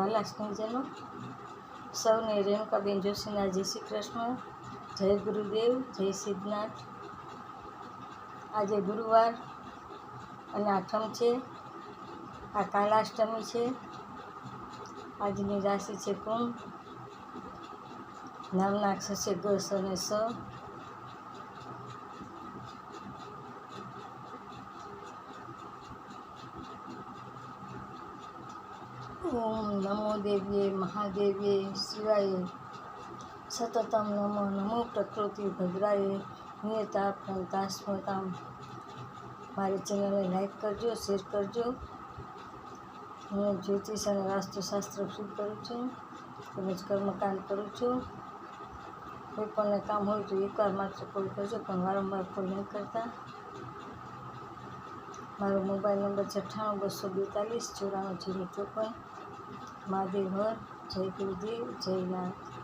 વાલા સ્નેહજનો સૌને રેણુકાબેન જોશીના જય શ્રી કૃષ્ણ, જય ગુરુદેવ, જય સિદ્ધનાથ. આજે ગુરુવાર અને આઠમ છે, આ કાલાષ્ટમી છે, આજની રાશિ છે કુંભ. નામના અક્ષર છે ગસ અને સ. ઓમ નમો દેવીએ, મહાદેવીએ, શિવાય. સતતમ નમો નમો પ્રકૃતિ ભદ્રાએ નિયતા પ્રંતાસ્મતામ મારી ચેનલને લાઈક કરજો, શેર કરજો. હું જ્યોતિષ અને વાસ્તુશાસ્ત્ર શું કરું છું? તેમજ કર્મકાંડ કરું છું. કોઈ પણ કામ હોય તો એકવાર માત્ર કોલ કરજો, પણ વારંવાર કોલ નહીં કરતા. મારો મોબાઈલ નંબર અઠ્ઠાણું બસો બેતાલીસ, ચોરાણું જીરો ચોપન, મહાદેવ હર, જય ગુરુદેવ, જય નાથ.